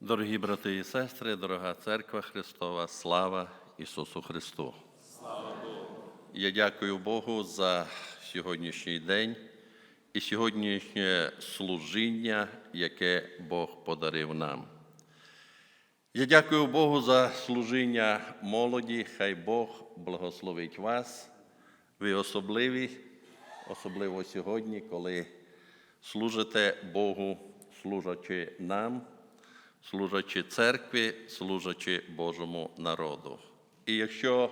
Дорогі брати і сестри, дорога церква Христова, слава Ісусу Христу! Я дякую Богу за сьогоднішній день і сьогоднішнє служіння, яке Бог подарив нам. Я дякую Богу за служіння молоді. Хай Бог благословить вас. Ви особливі, особливо сьогодні, коли служите Богу, служачи нам, служачи церкві, служачи Божому народу. І якщо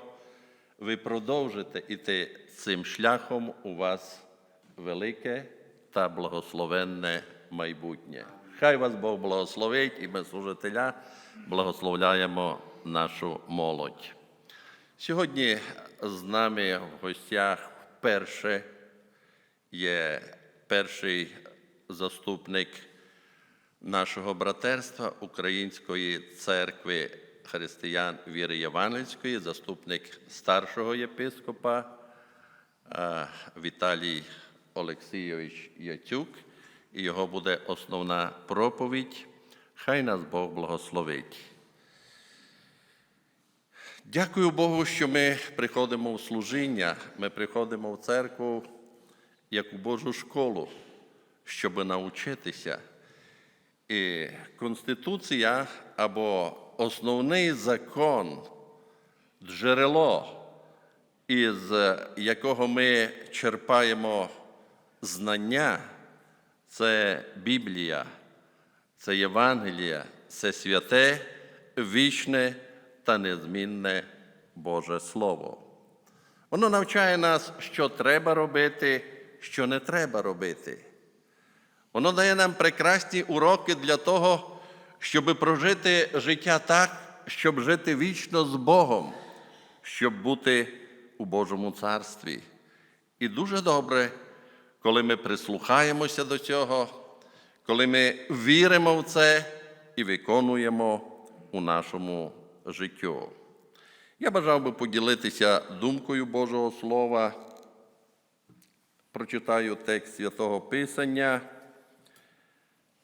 ви продовжите іти цим шляхом, у вас велике та благословенне майбутнє. Хай вас Бог благословить, і ми служителя благословляємо нашу молодь. Сьогодні з нами в гостях вперше є перший заступник нашого братерства Української церкви християн віри Євангельської, заступник старшого єпископа е, Віталій Олексійович Яцюк, і його буде основна проповідь. Хай нас Бог благословить. Дякую Богу, що ми приходимо в служіння, ми приходимо в церкву як у Божу школу, щоб навчитися. І Конституція або основний закон, джерело, із якого ми черпаємо знання, це Біблія, це Євангелія, це святе, вічне та незмінне Боже Слово. Воно навчає нас, що треба робити, що не треба робити. Воно дає нам прекрасні уроки для того, щоб прожити життя так, щоб жити вічно з Богом, щоб бути у Божому царстві. І дуже добре, коли ми прислухаємося до цього, коли ми віримо в це і виконуємо у нашому життю. Я бажав би поділитися думкою Божого Слова. Прочитаю текст святого Писання.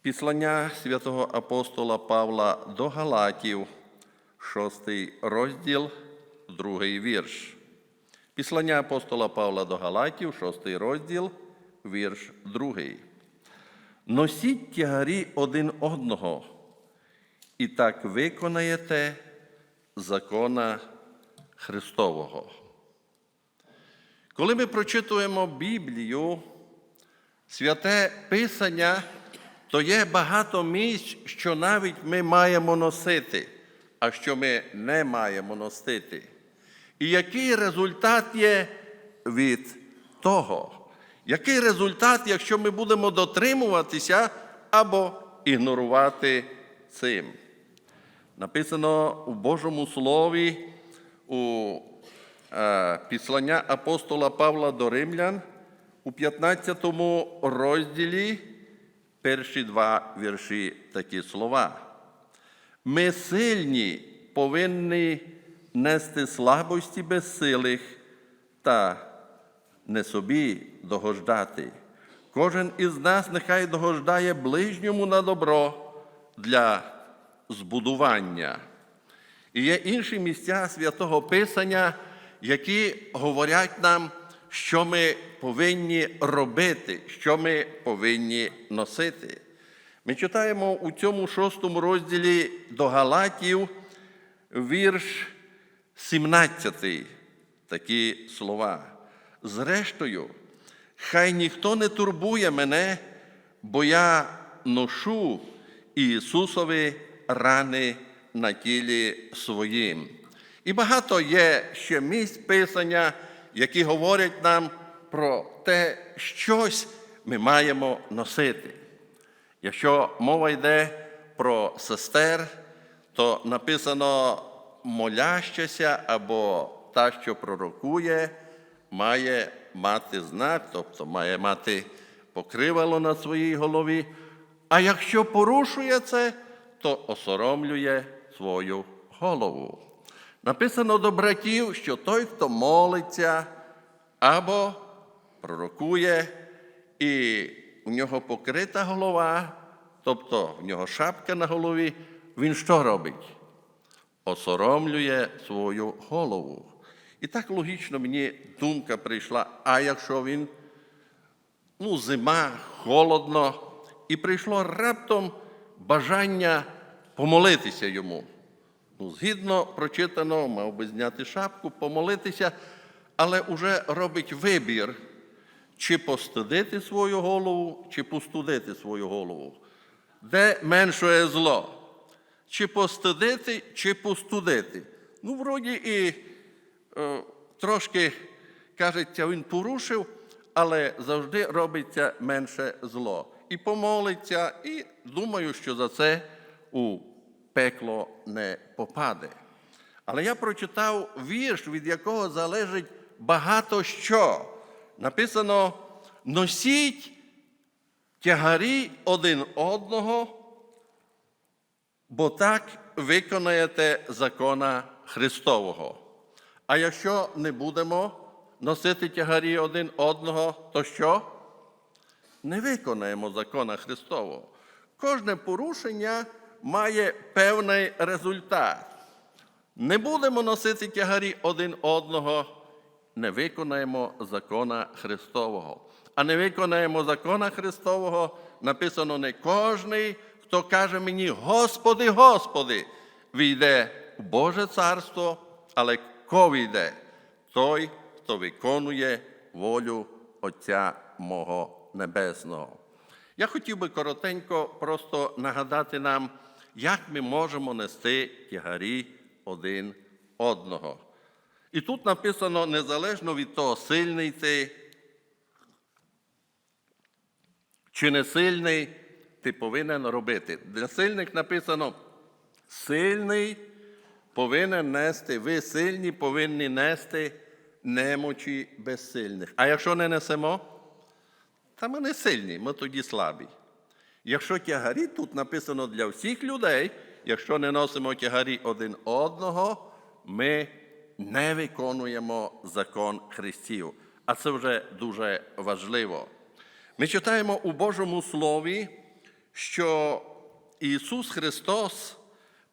Післання святого апостола Павла до Галатів, шостий розділ, другий вірш. Післання апостола Павла до Галатів, шостий розділ, вірш другий. Носіть тягарі один одного, і так виконаєте закона Христового. Коли ми прочитуємо Біблію, святе Писання, то є багато місць, що навіть ми маємо носити, а що ми не маємо носити. І який результат є від того? Який результат, якщо ми будемо дотримуватися або ігнорувати цим? Написано у Божому Слові у е, післання апостола Павла до Римлян у 15 розділі перші два вірші такі слова. Ми сильні повинні нести слабості безсилих та не собі догождати. Кожен із нас нехай догождає ближньому на добро для збудування. І є інші місця святого Писання, які говорять нам, що ми повинні робити, що ми повинні носити. Ми читаємо у цьому шостому розділі до Галатів вірш 17, такі слова. Зрештою, хай ніхто не турбує мене, бо я ношу Ісусові рани на тілі своїм. І багато є ще місць Писання, які говорять нам про те, щось ми маємо носити. Якщо мова йде про сестер, то написано молящася або та, що пророкує, має мати знак, тобто має мати покривало на своїй голові. А якщо порушує це, то осоромлює свою голову. Написано до братів, що той, хто молиться або пророкує, і у нього покрита голова, тобто в нього шапка на голові, він що робить? Осоромлює свою голову. І так логічно мені думка прийшла, а якщо він, ну, зима, холодно, і прийшло раптом бажання помолитися йому. Ну, згідно прочитаного, мав би зняти шапку, помолитися, але вже робить вибір, чи постудити свою голову, чи постудити свою голову. Де меншує зло? Чи постудити, чи постудити? Ну, вроді і е, трошки, кажеться, він порушив, але завжди робиться менше зло. І помолиться, і думаю, що за це у пекло не попаде. Але я прочитав вірш, від якого залежить багато що. Написано: носіть тягарі один одного, бо так виконаєте закона Христового. А якщо не будемо носити тягарі один одного, то що? Не виконаємо закона Христового. Кожне порушення має певний результат. Не будемо носити тягарі один одного, не виконаємо закона Христового. А не виконаємо закона Христового, написано не кожний, хто каже мені, Господи, Господи, війде в Боже царство, але ко війде? Той, хто виконує волю Отця мого Небесного. Я хотів би коротенько просто нагадати нам, як ми можемо нести тягарі один одного. І тут написано незалежно від того, сильний ти чи не сильний, ти повинен робити. Для сильних написано сильний повинен нести, ви сильні повинні нести немочі безсильних. А якщо не несемо, та ми не сильні, ми тоді слабі. Якщо тягарі, тут написано для всіх людей, якщо не носимо тягарі один одного, ми не виконуємо закон Христів. А це вже дуже важливо. Ми читаємо у Божому Слові, що Ісус Христос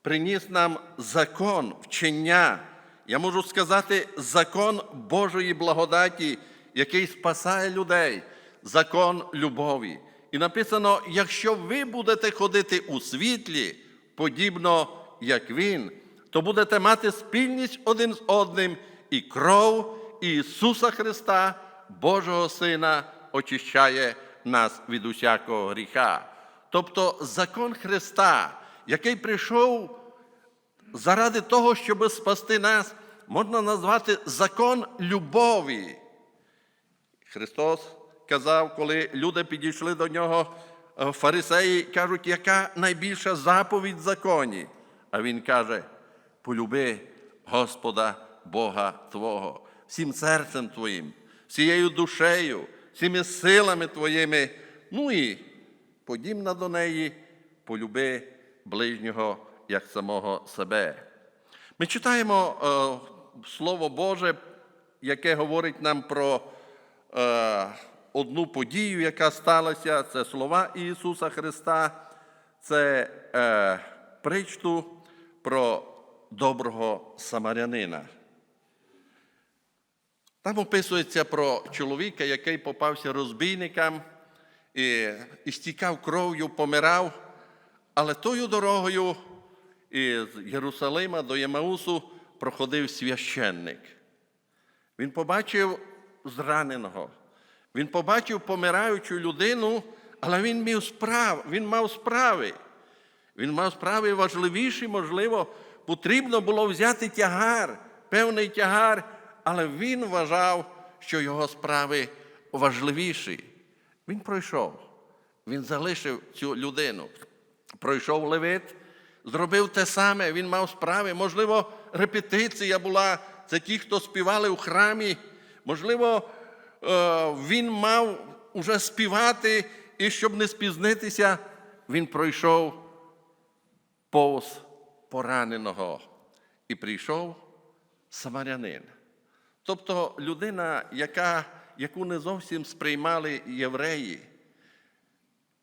приніс нам закон вчення. Я можу сказати, закон Божої благодаті, який спасає людей, закон любові. І написано: якщо ви будете ходити у світлі, подібно як Він, то будете мати спільність один з одним, і кров Ісуса Христа, Божого Сина, очищає нас від усякого гріха. Тобто закон Христа, який прийшов заради того, щоб спасти нас, можна назвати закон любові. Христос казав, коли люди підійшли до нього, е, фарисеї кажуть, яка найбільша заповідь в законі? А він каже: полюби Господа Бога Твого, всім серцем Твоїм, всією душею, всіми силами Твоїми. Ну і подібна до неї, полюби ближнього як самого себе. Ми читаємо е, Слово Боже, яке говорить нам про е, одну подію, яка сталася. Це слова Ісуса Христа, це е, причту про доброго самарянина. Там описується про чоловіка, який попався розбійникам і, і стікав кров'ю, помирав, але тою дорогою із Єрусалима до Ємаусу проходив священник. Він побачив зраненого, він побачив помираючу людину, але він мав справ, він мав справи. Він мав справи важливіші, можливо, потрібно було взяти тягар, певний тягар, але він вважав, що його справи важливіші. Він пройшов, він залишив цю людину. Пройшов левит, зробив те саме, він мав справи. Можливо, репетиція була, це ті, хто співали у храмі. Можливо, він мав уже співати, і щоб не спізнитися, він пройшов повз пораненого і прийшов самарянин. Тобто людина, яка, яку не зовсім сприймали євреї,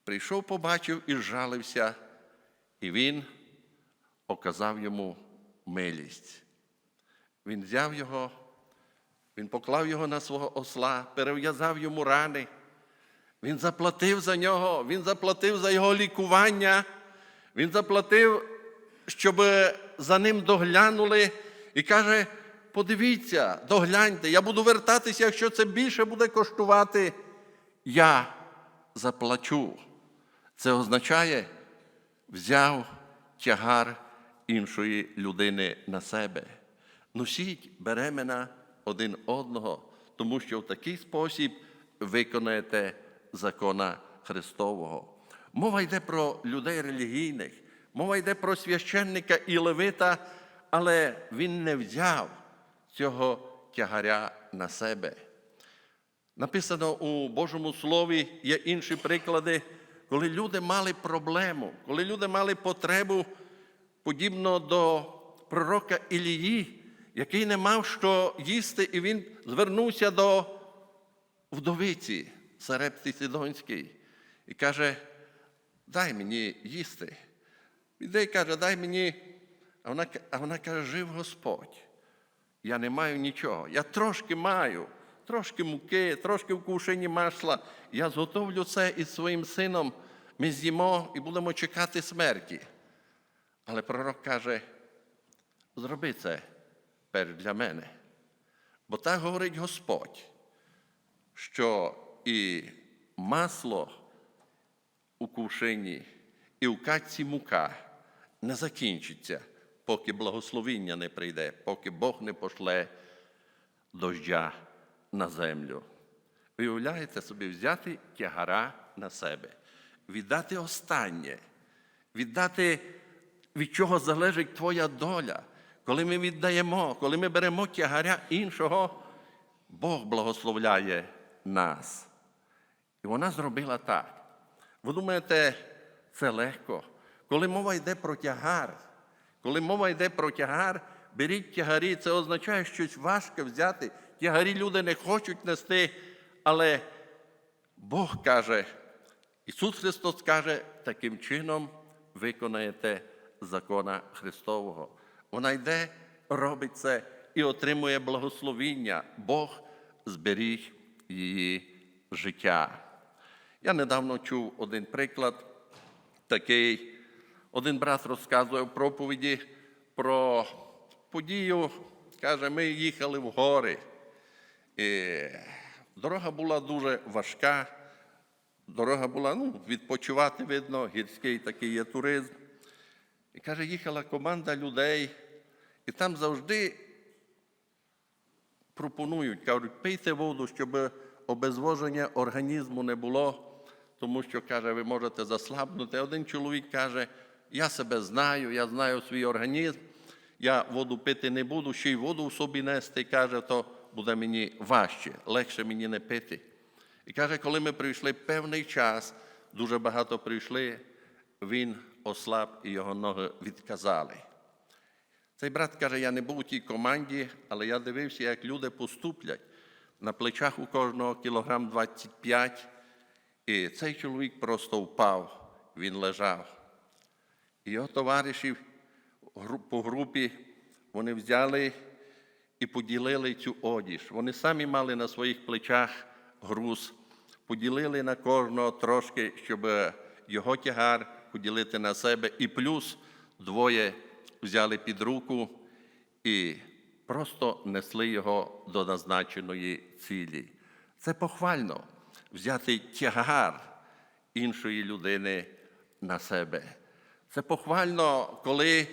прийшов, побачив і зжалився, і він оказав йому милість. Він взяв його, він поклав його на свого осла, перев'язав йому рани. Він заплатив за нього, він заплатив за його лікування, він заплатив, щоб за ним доглянули і каже: подивіться, догляньте, я буду вертатися, якщо це більше буде коштувати, я заплачу. Це означає, взяв тягар іншої людини на себе. Носіть беремена один одного, тому що в такий спосіб виконаєте закона Христового. Мова йде про людей релігійних, мова йде про священника і левита, але він не взяв цього тягаря на себе. Написано у Божому Слові є інші приклади, коли люди мали проблему, коли люди мали потребу, подібно до пророка Ілії, який не мав що їсти, і він звернувся до вдовиці Сарепти Сідонській і каже: дай мені їсти. Іде каже, дай мені. А вона, а вона каже, жив Господь. Я не маю нічого. Я трошки маю, трошки муки, трошки в кушені масла. Я зготовлю це із своїм сином. Ми з'їмо і будемо чекати смерті. Але пророк каже: зроби це перш для мене. Бо так говорить Господь, що і масло у кушині, і в катці мука не закінчиться, поки благословіння не прийде, поки Бог не пошле дождя на землю. Виявляєте собі, взяти тягара на себе, віддати останнє, віддати, від чого залежить твоя доля. Коли ми віддаємо, коли ми беремо тягаря іншого, Бог благословляє нас. І вона зробила так. Ви думаєте, це легко? Коли мова йде про тягар, коли мова йде про тягар, беріть тягарі, це означає щось важке взяти. Тягарі люди не хочуть нести, але Бог каже, Ісус Христос каже, таким чином виконаєте закона Христового. Вона йде, робить це і отримує благословіння. Бог зберіг її життя. Я недавно чув один приклад такий. Один брат розказує в проповіді про подію, каже, ми їхали в гори. І дорога була дуже важка. Дорога була, ну, відпочивати видно, гірський такий є туризм. І каже, їхала команда людей, і там завжди пропонують, кажуть, пийте воду, щоб обезвоження організму не було, тому що, каже, ви можете заслабнути. Один чоловік каже, я себе знаю, я знаю свій організм, я воду пити не буду, ще й воду в собі нести, каже, то буде мені важче, легше мені не пити. І каже, коли ми прийшли певний час, дуже багато прийшли, він ослаб і його ноги відказали. Цей брат каже, я не був у тій команді, але я дивився, як люди поступлять. На плечах у кожного кілограм 25, і цей чоловік просто впав, він лежав. І його товаришів по групі вони взяли і поділили цю одіж. Вони самі мали на своїх плечах груз, поділили на кожного трошки, щоб його тягар поділити на себе, і плюс двоє взяли під руку і просто несли його до назначеної цілі. Це похвально взяти тягар іншої людини на себе. Це похвально, коли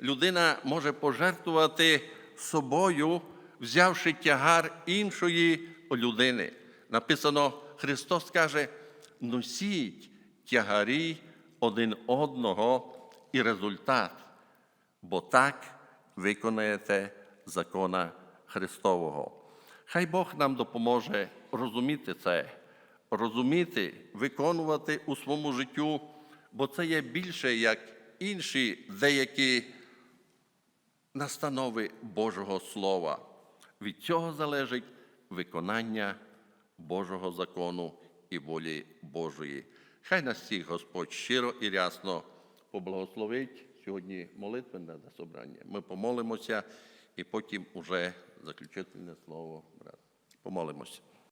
людина може пожертвувати собою, взявши тягар іншої людини. Написано, Христос каже: носіть тягарі один одного і результат, бо так виконаєте закона Христового. Хай Бог нам допоможе розуміти це, розуміти, виконувати у своєму життю, бо це є більше як інші деякі настанови Божого Слова. Від цього залежить виконання Божого закону і волі Божої. Хай нас всіх Господь щиро і рясно поблагословить сьогодні молитвенне собрання. Ми помолимося і потім уже заключительне слово. брат. Помолимося.